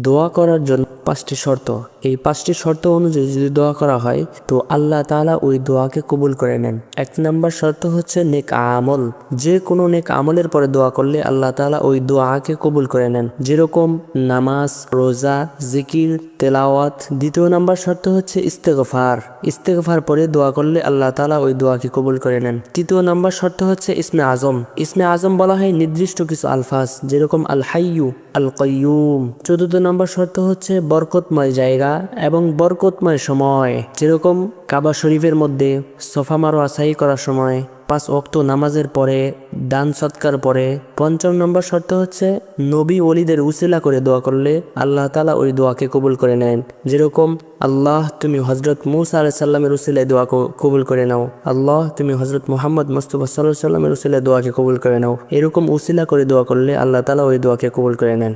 দোয়া করার জন্য পাঁচটি শর্ত। এই পাঁচটি শর্ত অনুযায়ী যদি দোয়া করা হয়, তো আল্লাহ তাআলা ওই দোয়াকে কবুল করে নেন। এক নম্বর শর্ত হচ্ছে নেক আমল। যে কোনো নেক আমলের পরে দোয়া করলে আল্লাহ তালা ওই দোয়াকে কবুল করে নেন। যেরকম নামাজ, রোজা, জিকির, তেলাওয়াত। দ্বিতীয় নাম্বার শর্ত হচ্ছে ইস্তেগফার। ইস্তেগফার পরে দোয়া করলে আল্লাহ তালা ওই দোয়াকে কবুল করে নেন। তৃতীয় নাম্বার শর্ত হচ্ছে ইসমে আজম। ইসমে আজম বলা হয় নির্দিষ্ট কিছু আলফাজ, যেরকম আল হাইয়ু আল কয়ুম চতুর্থ নম্বর শর্ত হচ্ছে বরকতময় জায়গা এবং বরকতময় সময়। যেরকম কাবা শরীফের মধ্যে সোফা মারো আসাই করার সময়, পাঁচ অক্ত নামাজের পরে, দান সৎকার পরে, পঞ্চম নম্বর শর্ত হচ্ছে নবী ওলিদের উসিলা করে দোয়া করলে আল্লাহ তালা ওই দোয়াকে কবুল করে নেন। যেরকম, আল্লাহ তুমি হজরত মুসা আলাই সাল্লামের উসিলায় দোয়া কবুল করে নাও। আল্লাহ তুমি হজরত মোহাম্মদ মুস্তফা সাল্লাহ সাল্লামের উসিলায় দোয়াকে কবুল করে নাও। এরকম উসিলা করে দোয়া করলে আল্লাহ তালা ওই দোয়াকে কবুল করে নেন।